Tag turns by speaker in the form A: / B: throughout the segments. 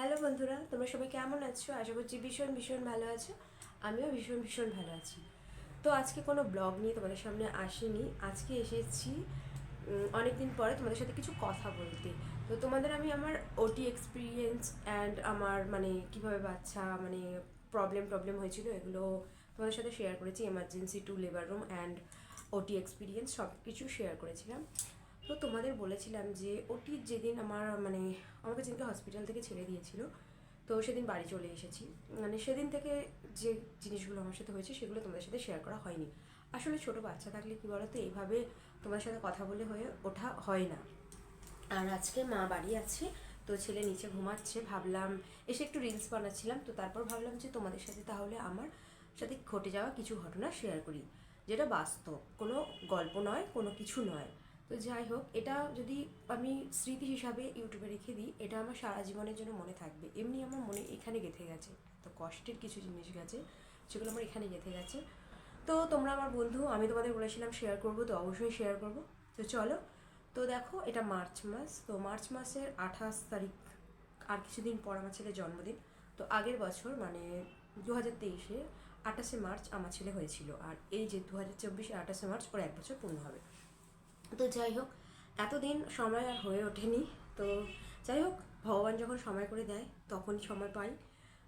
A: Hello বন্ধুরা, তোমরা সবাই কেমন আছো? আশা করছি ভীষণ ভীষণ ভালো আছো। আমিও ভীষণ ভীষণ ভালো আছি। তো আজকে কোনো ব্লগ নিয়ে তোমাদের সামনে আসিনি। আজকে এসেছি অনেক দিন পরে তোমাদের সাথে কিছু কথা বলতে। তো তোমাদের আমি আমার ওটি এক্সপিরিয়েন্স অ্যান্ড আমার মানে কীভাবে বাচ্চা মানে প্রবলেম প্রবলেম হয়েছিল, এগুলো তোমাদের সাথে শেয়ার করেছি। Emergency to labour room and OT experience সব কিছু শেয়ার করেছিলাম। তো তোমাদের বলেছিলাম যে ওটির যেদিন আমার মানে আমাকে যেদিনকে হসপিটাল থেকে ছেড়ে দিয়েছিল, তো সেদিন বাড়ি চলে এসেছি। মানে সেদিন থেকে যে জিনিসগুলো আমার সাথে হয়েছে সেগুলো তোমাদের সাথে শেয়ার করা হয়নি। আসলে ছোট বাচ্চা থাকলে কী বলো তো এইভাবে তোমার সাথে কথা বলে হয়ে ওঠা হয় না। আর আজকে মা বাড়ি আছে, তো ছেলে নিচে ঘুমাচ্ছে, ভাবলাম এসে একটু রিলস বানাচ্ছিলাম, তো তারপর ভাবলাম যে তোমাদের সাথে তাহলে আমার সাথে ঘটে যাওয়া কিছু ঘটনা শেয়ার করি। যেটা বাস্তব, কোনো গল্প নয়, কোনো কিছু নয়। তো যাই হোক, এটা যদি আমি স্মৃতি হিসাবে ইউটিউবে রেখে দিই, এটা আমার সারা জীবনের জন্য মনে থাকবে। এমনি আমার মনে এখানে গেঁথে গেছে। তো কষ্টের কিছু জিনিস গেছে, সেগুলো আমার এখানে গেঁথে গেছে। তো তোমরা আমার বন্ধু, আমি তোমাদের বলেছিলাম শেয়ার করব, তো অবশ্যই শেয়ার করব। তো চলো, তো দেখো, এটা মার্চ মাস। তো মার্চ মাসের আঠাশ তারিখ, আর কিছুদিন পর আমার ছেলের জন্মদিন। তো আগের বছর মানে দু হাজার তেইশে আঠাশে মার্চ আমার ছেলে হয়েছিল। আর এই যে দু হাজার চব্বিশে আঠাশে মার্চ, ওর এক বছর পূর্ণ হবে। তো যাই হোক, এতদিন সময় আর হয়ে ওঠেনি। তো যাই হোক, ভগবান যখন সময় করে দেয়, তখনই সময় পাই।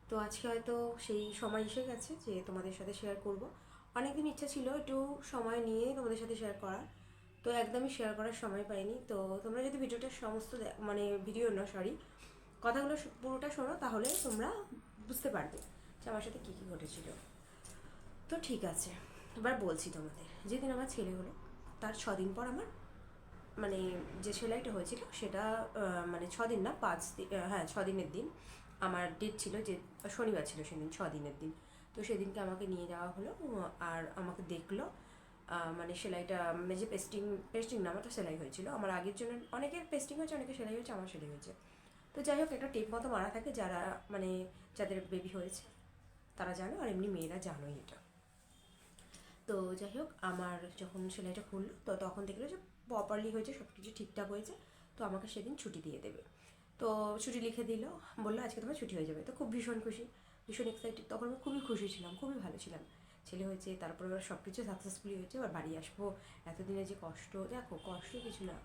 A: তো আজকে হয়তো সেই সময় এসে গেছে যে তোমাদের সাথে শেয়ার করব। অনেকদিন ইচ্ছা ছিল একটু সময় নিয়ে তোমাদের সাথে শেয়ার করার। তো একদমই শেয়ার করার সময় পাইনি। তো তোমরা যদি ভিডিওটা সমস্ত মানে ভিডিও না সরি কথাগুলো পুরোটা শোনো, তাহলে তোমরা বুঝতে পারবে যে আমার সাথে কী কী ঘটেছিল। তো ঠিক আছে, এবার বলছি তোমাদের। যেদিন আমার ছেলে হলো তার ছদিন পর আমার মানে যে সেলাইটা হয়েছিল সেটা মানে ছদিন না, পাঁচ হ্যাঁ ছদিনের দিন আমার ডেট ছিল যে শনিবার ছিল সেদিন, ছদিনের দিন। তো সেদিনকে আমাকে নিয়ে যাওয়া হলো, আর আমাকে দেখল মানে সেলাইটা মানে যে পেস্টিং পেস্টিং না, আমারটা সেলাই হয়েছিল। আমার আগের জন্য অনেকের পেস্টিং হয়েছে, অনেকের সেলাই হয়েছে, আমার সেলাই হয়েছে। তো যাই হোক, একটা টেপ মতো মারা থাকে, যারা মানে যাদের বেবি হয়েছে, তারা জানো, আর এমনি মেয়েরা জানোই এটা। তো যাই হোক, আমার যখন সেলাইটা খুললো, তো তখন দেখল যে প্রপারলি হয়েছে সব কিছু ঠিকঠাক হয়েছে, তো আমাকে সেদিন ছুটি দিয়ে দেবে। তো ছুটি লিখে দিল, বলল আজকে তোমার ছুটি হয়ে যাবে, তো খুব ভীষণ খুশি, ভীষণ এক্সাইটেড তখন আমি খুবই খুশি ছিলাম, খুবই ভালো ছিলাম। ছেলে হয়েছে, তারপরে এবার সব কিছু সাকসেসফুলি হয়েছে এবার বাড়ি আসব এতদিনে যে কষ্ট, দেখো কষ্ট কিছু না,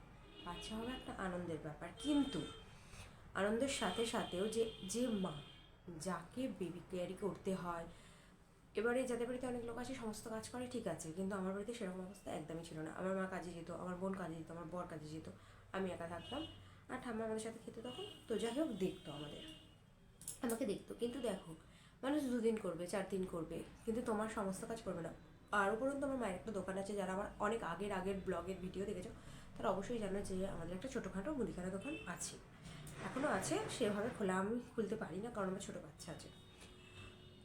A: বাচ্চা হবে একটা আনন্দের ব্যাপার। কিন্তু আনন্দের সাথে সাথেও যে যে মা, যাকে বেবি কেয়ারি করতে হয় এবারে যাদের বাড়িতে অনেক লোক আছে সমস্ত কাজ করে, ঠিক আছে। কিন্তু আমার বাড়িতে সেরকম অবস্থা একদমই ছিল না। আমার মা কাজে যেত, আমার বোন কাজে যেত, আমার বর কাজে যেত। আমি একা থাকতাম। আর ঠাম্মা আমাদের সাথে খেতে তখন। তো যাই হোক, দেখতো আমাদের। আমাকে দেখতো। কিন্তু দেখো, মানুষ দুদিন করবে চার দিন করবে। কিন্তু তোমার সমস্ত কাজ করবে না। আর উপরন্ত আমার মায়ের একটা দোকান আছে, যারা আমার অনেক আগের আগের ব্লগের ভিডিও দেখেছ, তারা অবশ্যই জানো যে আমাদের একটা ছোটোখাটো মুদিখানা দোকান আছে। এখনও আছে, সেভাবে খোলা আমি খুলতে পারি না, কারণ আমার ছোটো বাচ্চা আছে।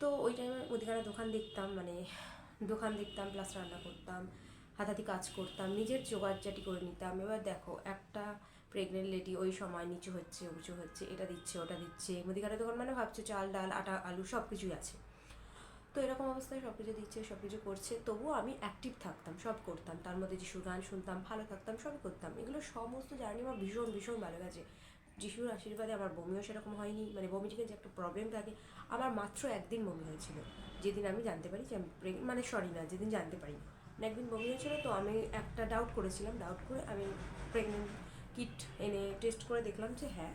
A: তো ওই টাইমে মুদিখানা দোকান দেখতাম মানে দোকান দেখতাম প্লাস রান্না করতাম, হাতাহাতি কাজ করতাম, নিজের জোগাড়জাটি করে নিতাম। এবার দেখো, একটা প্রেগনেন্ট লেডি ওই সময় নিচু হচ্ছে, উঁচু হচ্ছে, এটা দিচ্ছে, ওটা দিচ্ছে। মুদিখানা দোকান মানে ভাবছ চাল, ডাল, আটা, আলু সব কিছুই আছে। তো এরকম অবস্থায় সব কিছু দিচ্ছে সব কিছু করছে। তবুও আমি অ্যাক্টিভ থাকতাম, সব করতাম। তার মধ্যে যিশুর গান শুনতাম, ভালো থাকতাম সব করতাম। এগুলো সমস্ত জার্নি আমার ভীষণ ভীষণ ভালো গেছে। যিশুর আশীর্বাদে আমার বমিও সেরকম হয়নি মানে বমি যে একটা প্রবলেম থাকে, আমার মাত্র একদিন বমি হয়েছিল। যেদিন আমি জানতে পারি যে আমি মানে সরি না, যেদিন জানতে পারি মানে একদিন বমি হয়েছিল, তো আমি একটা ডাউট করেছিলাম ডাউট করে আমি প্রেগনেন্ট কিট এনে টেস্ট করে দেখলাম যে হ্যাঁ।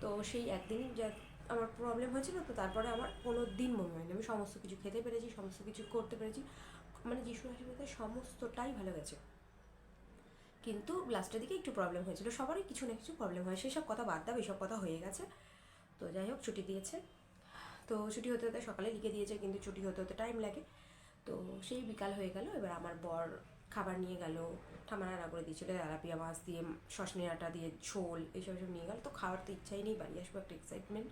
A: তো সেই একদিনই যা আমার প্রবলেম হয়েছিল, তো তারপরে আমার কোনো দিন মনে হয়নি। আমি সমস্ত কিছু খেতে পেরেছি, সমস্ত কিছু করতে পেরেছি মানে যিশুর আশীর্বাদে সমস্তটাই ভালো গেছে। কিন্তু লাস্টের দিকে একটু প্রবলেম হয়েছিল। সবারই কিছু না কিছু প্রবলেম হয়। সেই সব কথা বাদ দাও এইসব কথা হয়ে গেছে। তো যাই হোক, ছুটি দিয়েছে। তো ছুটি হতে হতে সকালে লিখে দিয়েছে, কিন্তু ছুটি হতে হতে টাইম লাগে। তো সেই বিকাল হয়ে গেল। এবার আমার বর খাবার নিয়ে গেল, ঠাম্মা রান্না করে দিয়েছিল তেলাপিয়া মাছ দিয়ে সসনের আটা দিয়ে ঝোল এইসব সব নিয়ে গেল। তো খাওয়ার তো ইচ্ছাই নেই, বাড়ি আসব, একটা এক্সাইটমেন্ট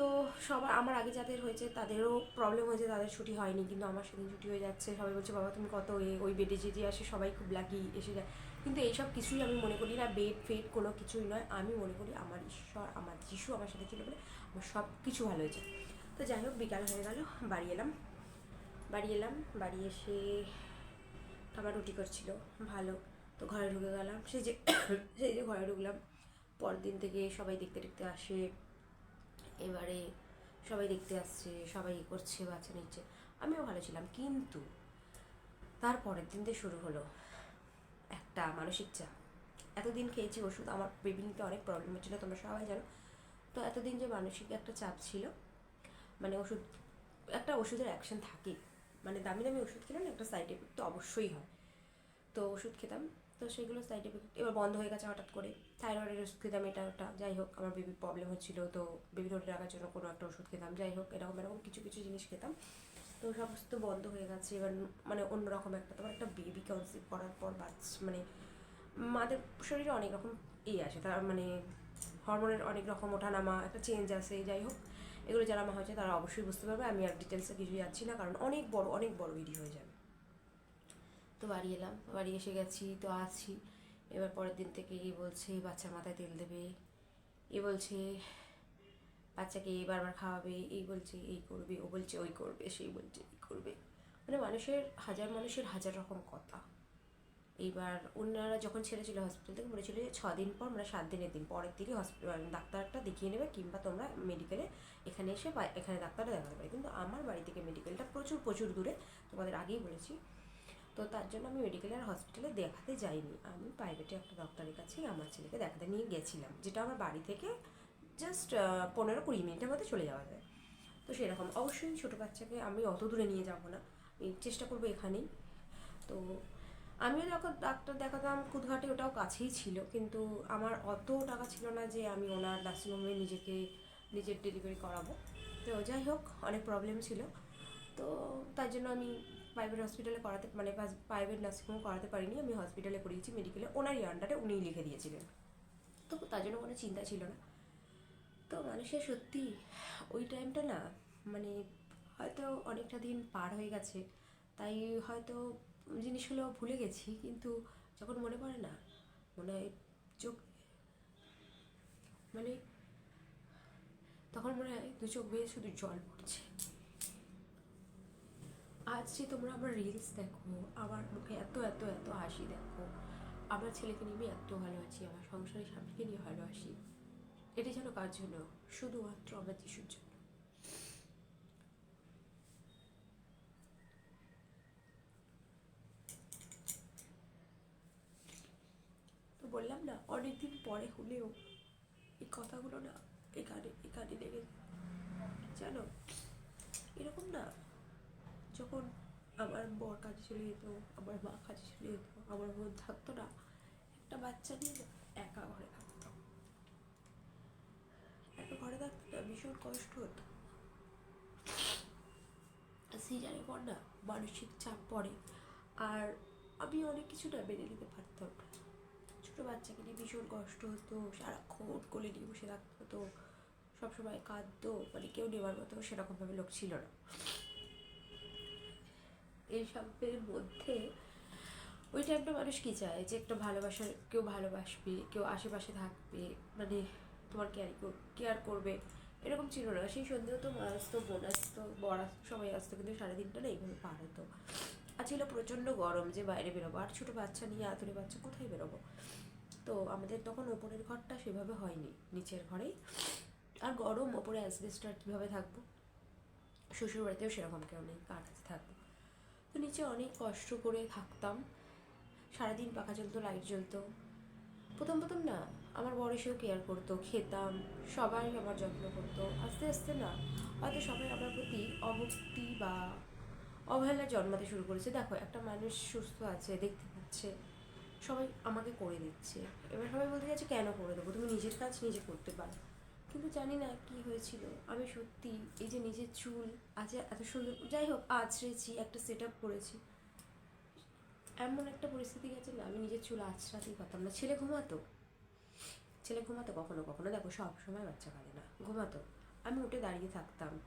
A: তো সবার, আমার আগে যাদের হয়েছে তাদেরও প্রবলেম হয়েছে, তাদের ছুটি হয়নি, কিন্তু আমার সেদিন ছুটি হয়ে যাচ্ছে। সবাই বলছে, বাবা, তুমি কত এ, ওই বেডে যে যে আসে সবাই খুব লাকি এসে যায়। কিন্তু এইসব কিছুই আমি মনে করি না বেড ফেড কোনো কিছুই নয়। আমি মনে করি আমার ঈশ্বর, আমার যিশু আমার সাথে ছিল বলে আমার সব কিছু ভালো হয়েছে। তো যাই হোক, বিকাল হয়ে গেল, বাড়ি এলাম। বাড়ি এলাম, বাড়ি এসে খাবার রুটি করছিল, ভালো। তো ঘরে ঢুকে গেলাম। সেই যে সেই যে ঘরে ঢুকলাম পরের দিন থেকে সবাই দেখতে দেখতে আসে। এবারে সবাই দেখতে আসছে, সবাই এ করছে, বাচ্চা নিচ্ছে। আমিও ভালো ছিলাম, কিন্তু তারপরের দিন দিয়ে শুরু হলো একটা মানসিক চাপ। এতদিন খেয়েছি ওষুধ, আমার বেবি নিতে অনেক প্রবলেম হচ্ছিল, তোমরা সবাই জানো। তো এতদিন যে মানসিক একটা চাপ ছিল মানে ওষুধ, একটা ওষুধের অ্যাকশন থাকে। মানে দামি দামি ওষুধ খেলে একটা সাইড এফেক্ট তো অবশ্যই হয়। তো ওষুধ খেতাম তো সেগুলো সাইড এফেক্ট এবার বন্ধ হয়ে গেছে হঠাৎ করে। থাইরয়েডের ওষুধ খেতাম এটা ওটা। যাই হোক, আমার বেবির প্রবলেম হচ্ছিল, তো বেবি ধরে রাখার জন্য কোনো একটা ওষুধ খেতাম। যাই হোক, এরকম এরকম কিছু কিছু জিনিস খেতাম। তো সমস্ত বন্ধ হয়ে গেছে। এবার মানে অন্যরকম একটা, তোমার একটা বেবি কনসিভ করার পর বাচ্চা মানে মাদের শরীরে অনেক রকম ইয়ে আসে তার মানে হরমোনের অনেক রকম ওঠানামা, একটা চেঞ্জ আসে, যাই হোক। এগুলো যারা মা হয়েছে তারা অবশ্যই বুঝতে পারবে। আমি আর ডিটেলসে কিছু যাচ্ছি না, কারণ অনেক বড় অনেক বড় ভিডিও হয়ে যাবে। তো বাড়ি এলাম, বাড়ি এসে গেছি, তো আছি। এবার পরের দিন থেকে এই বলছে, বাচ্চার মাথায় তেল দেবে। এ বলছে, বাচ্চাকে এই বারবার খাওয়াবে, এই বলছে, এই করবে, ও বলছে, ওই করবে, সেই বলছে, এই করবে। মানে মানুষের, হাজার মানুষের হাজার রকম কথা। এইবার ওনারা যখন ছেড়েছিল হসপিটাল থেকে বলেছিল যে ছ দিন পর মানে সাত দিনের দিন, পরের দিনই হসপিটাল ডাক্তারটা দেখিয়ে নেবে, কিংবা তোমরা মেডিকেলে এখানে এসে বা এখানে ডাক্তারটা দেখাতে পারে। কিন্তু আমার বাড়ি থেকে মেডিকেলটা প্রচুর প্রচুর দূরে। তোমাদের আগেই বলেছি। তো তার জন্য আমি মেডিকেলে আর হসপিটালে দেখাতে যাইনি। আমি প্রাইভেটে একটা ডক্টরের কাছেই আমার ছেলেকে দেখাতে নিয়ে গেছিলাম, যেটা আমার বাড়ি থেকে জাস্ট পনেরো কুড়ি মিনিটের মধ্যে চলে যাওয়া যায়। তো সেরকম। অবশ্যই ছোটো বাচ্চাকে আমি অত দূরে নিয়ে যাব না। আমি চেষ্টা করব এখানেই। তো আমিও যখন ডাক্তার দেখাতাম কুদঘাটে ওটাও কাছেই ছিল, কিন্তু আমার অত টাকা ছিল না যে আমি ওনার নার্সিংহোমে নিজেকে, নিজের ডেলিভারি করাবো। তো যাই হোক, অনেক প্রবলেম ছিল। তো তার জন্য আমি প্রাইভেট হসপিটালে করাতে মানে প্রাইভেট নার্সিংহোম করাতে পারিনি, আমি হসপিটালে করিয়েছি মেডিকেলে ওনারই আন্ডারে উনিই লিখে দিয়েছিলেন। তো তার জন্য কোনো চিন্তা ছিল না। তো মানুষের সত্যি ওই টাইমটা না মানে হয়তো অনেকটা দিন পার হয়ে গেছে। তাই হয়তো জিনিসগুলো ভুলে গেছি, কিন্তু যখন মনে পড়ে না, মনে হয় চোখ মানে তখন মনে হয় দু চোখ বেয়ে শুধু জল পড়ছে। আজ যে তোমরা আমার রিলস দেখো, আমার মুখে এত এত এত হাসি দেখো, আমার ছেলেকে নিয়ে আমি এত ভালো আছি আমার সংসারের স্বামীকে নিয়ে ভালো আছি এটা যেন কার জন্য? শুধুমাত্র আমার যিশুর জন্য। তো বললাম না, অনেকদিন পরে হলেও এই কথাগুলো না এখানে এখানে লেগে জানো? এরকম না যখন আমার বর কাজে চলে যেত, আমার মা কাজে চলে যেত, আমার বোন থাকতো না, একটা বাচ্চা নিয়ে একা ঘরে থাকতাম একা ঘরে থাকতো না, ভীষণ কষ্ট হতো। সিজারের পর না মানসিক চাপ পড়ে, আর আমি অনেক কিছু না মেনে নিতে পারতাম না। ছোটো বাচ্চাকে নিয়ে ভীষণ কষ্ট হতো, সারাক্ষণ কোলে নিয়ে বসে রাখতে হতো, সবসময় কাঁদতো মানে কেউ নেওয়ার মতো সেরকমভাবে লোক ছিল না। এইসবের মধ্যে ওই টাইমটা মানুষ কী চায়? যে একটা ভালোবাসার, কেউ ভালোবাসবে, কেউ আশেপাশে থাকবে মানে তোমার কেয়ার কেয়ার করবে, এরকম ছিল না। সেই সন্ধ্যেও তো মা আসতো, বোন আসতো আসতো সবাই আসতো, কিন্তু সারাদিনটা না এইভাবে পার হতো। আর ছিল প্রচণ্ড গরম যে বাইরে বেরোবো। আর ছোটো বাচ্চা নিয়ে আতুরে বাচ্চা কোথায় বেরোবো? তো আমাদের তখন ওপরের ঘরটা সেভাবে হয়নি, নিচের ঘরেই। আর গরম, ওপরে অ্যাসবেস্টার কীভাবে থাকব? শ্বশুর বাড়িতেও সেরকম কেউ নেই, কার থাকব? তো নিচে অনেক কষ্ট করে থাকতাম। সারাদিন পাখা জ্বলতো লাইট জ্বলতো। প্রথম প্রথম না, আমার বড় এসেও কেয়ার করতো, খেতাম, সবাই আমার যত্ন করতো। আস্তে আস্তে না, হয়তো সবাই আমার প্রতি অভক্তি বা অবহেলা জন্মাতে শুরু করেছে। দেখো, একটা মানুষ সুস্থ আছে, দেখতে পাচ্ছে, সবাই আমাকে করে দিচ্ছে। এবার সবাই বলতে যাচ্ছে কেন করে দেবো? তুমি নিজের কাজ নিজে করতে পারো। কিন্তু জানি না কি হয়েছিল। আমি সত্যি এই যে নিজের চুল, আজ এত সুন্দর যাই হোক আছড়েছি একটা সেট আপ করেছি। এমন একটা পরিস্থিতি গেছে না, আমি নিজের চুল আছড়াতেই পারতাম না। ছেলে ঘুমাতো। ছেলে ঘুমাতো কখনো কখনো। দেখো, সব সময় বাচ্চা কাঁদে না। ঘুমাতো। আমি উঠে দাঁড়িয়ে থাকতাম।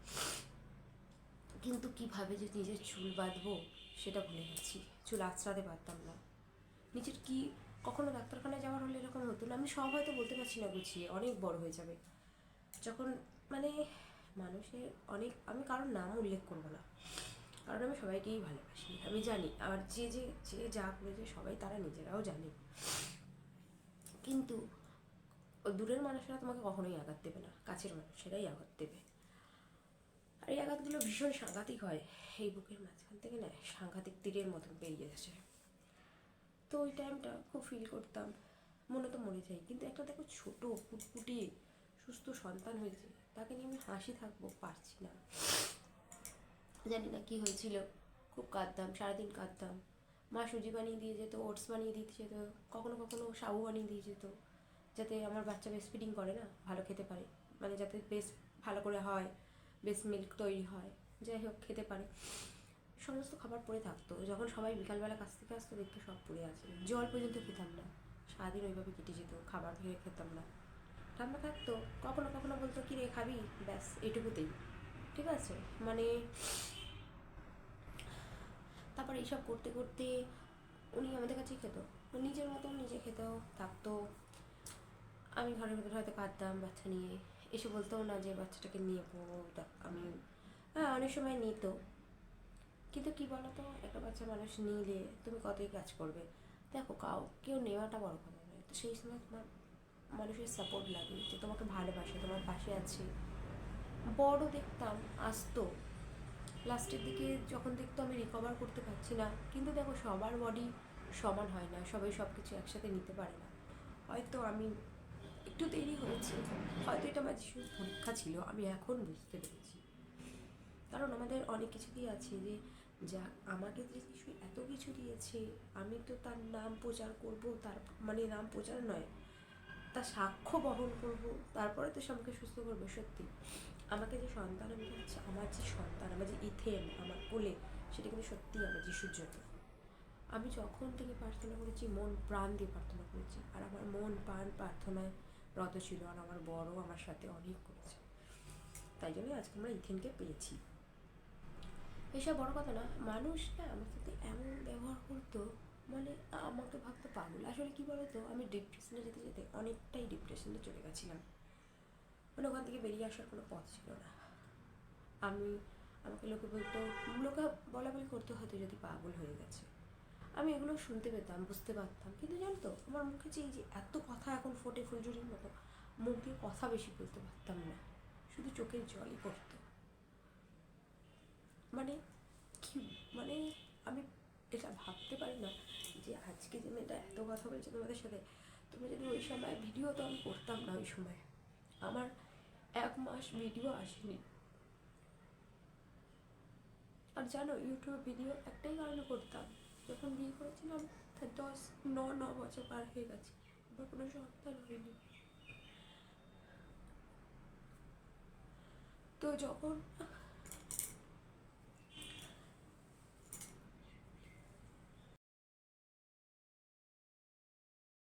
A: কিন্তু কীভাবে যে নিজের চুল বাঁধবো, সেটা ভুলে গেছি। চুল আছড়াতে পারতাম না। নিজের কি কখনো ডাক্তারখানায় যাওয়ার হলে এরকম হতো না? আমি সব হয়তো বলতে পারছি না গুছিয়ে। অনেক বড় হয়ে যাবে। যখন মানে মানুষের অনেক, আমি কারোর নাম উল্লেখ করব না। কারণ আমি সবাইকেই ভালোবাসি, আমি জানি। আর যে যে যে যা করেছে সবাই তারা নিজেরাও জানে। কিন্তু দূরের মানুষেরা তোমাকে কখনোই আঘাত দেবে না, কাছের মানুষেরাই আঘাত দেবে। আর এই আঘাতগুলো ভীষণ সাংঘাতিক হয়। এই বুকের মাঝখান থেকে না সাংঘাতিক তীরের মতন বেরিয়ে আসে তো ওই টাইমটা খুব ফিল করতাম। মনে তো মরে যাই কিন্তু একটা দেখো ছোটো ফুটফুটি সুস্থ সন্তান হয়েছে, তাকে নিয়ে আমি হাসি থাকব, পারছি না। জানি না কি হয়েছিল, খুব কাঁদতাম, সারাদিন কাঁদতাম। মা সুজি বানিয়ে দিয়ে যেত, ওটস বানিয়ে দিতে যেত, কখনো কখনো সাবু বানিয়ে দিয়ে যেত, যাতে আমার বাচ্চা বেশ ফিডিং করে না, ভালো খেতে পারে। মানে যাতে বেশ ভালো করে হয়, বেশ মিল্ক তৈরি হয়, যাই হোক, খেতে পারে। সমস্ত খাবার পড়ে থাকতো, যখন সবাই বিকালবেলা কাছ থেকে আসতো, দেখতো সব পড়ে আছে। জল পর্যন্ত খেতাম না, সারাদিন ওইভাবে কেটে যেত, খাবার ভেবে খেতাম না। ঠান্ডা থাকতো, কখনো কখনো বলতো কি রে খাবি? ব্যাস, এটুকুতেই। ঠিক আছে? মানে তারপর এইসব করতে করতে উনি আমাদের কাছেই খেত। নিজের মতো নিজে খেতেও থাকতো। আমি ঘরের ভেতরে হয়তো কাঁদতাম বাচ্চা নিয়ে। এসে বলতো না যে, বাচ্চাটাকে নিয়ে পড়ব তা আমি হ্যাঁ অনেক সময় নিত। কিন্তু কি বলতো, একটা বাচ্চা মানুষ নিলে তুমি কতই কাজ করবে? দেখো কাউ কেউ নেওয়াটা বড় কথা নয়। তো সেই সময় তোমার মানুষের সাপোর্ট লাগে, যে তোমাকে ভালোবাসে, তোমার পাশে আছে। বড় দেখতাম, আসতো। লাস্টের দিকে যখন দেখতো আমি রিকভার করতে পারছি না, কিন্তু দেখো সবার বডি সমান হয় না, সবাই সব কিছু একসাথে নিতে পারে না। হয়তো আমি একটু দেরি হয়েছে, হয়তো এটা আমার যিশুর পরীক্ষা ছিল, আমি এখন বুঝতে পেরেছি। কারণ আমাদের অনেক কিছুই আছে যে, যা আমাকে যে যিশু এত কিছু দিয়েছে, আমি তো তার নাম প্রচার করব, তার মানে নাম প্রচার নয় তার সাক্ষ্য বহন করব, তারপরে তো সে আমাকে সুস্থ করবে, সত্যি। আমাকে যে সন্তান আমি হচ্ছে আমার যে সন্তান, আমার যে ইথেন, আমার কোলে, সেটা কিন্তু সত্যি আমার যিশুর জন্য। আমি যখন থেকে প্রার্থনা করেছি, মন প্রাণ দিয়ে প্রার্থনা করেছি, আর আমার মন প্রাণ প্রার্থনায় রত ছিল, আর আমার বড় আমার সাথে অনেক করেছে। তাই জন্য আজকে আমরা ইথেনকে পেয়েছি। এসব বড় কথা না, মানুষ না আমার সাথে এমন ব্যবহার করতো মানে আমাকে ভাবতো পাগল। আসলে কি বলতো, আমি ডিপ্রেশনে যেতে যেতে অনেকটাই ডিপ্রেশনে চলে গেছিলাম। মানে ওখান থেকে বেরিয়ে আসার কোনো পথ ছিল না। আমি, আমাকে লোকে বলতো, লোকে বলা বলি করতে, হয়তো যদি পাগল হয়ে গেছে। আমি এগুলো শুনতে পেতাম, বুঝতে পারতাম। কিন্তু জানতো আমার মুখে যে এই যে এত কথা এখন ফোটে ফুলঝুরির মতো, মুখ দিয়ে কথা বেশি বলতে পারতাম না। শুধু চোখের জলই পড়তো। মানে কি মানে আমি এটা ভাবতে পারি না যে আজকে যে মেয়েটা এত কথা বলছে তোমাদের সাথে, তুমি যদি ওই সময় ভিডিও তো আমি করতাম না ওই সময়। আমার এক মাস ভিডিও আসেনি। আর জানো ইউটিউব ভিডিও একটাই কারণে করতাম। যখন বিয়ে করেছিলাম, তার দশ, ন ন বছর পার হয়ে গেছে। আমার কোনো সন্তান হয়নি। তো যখন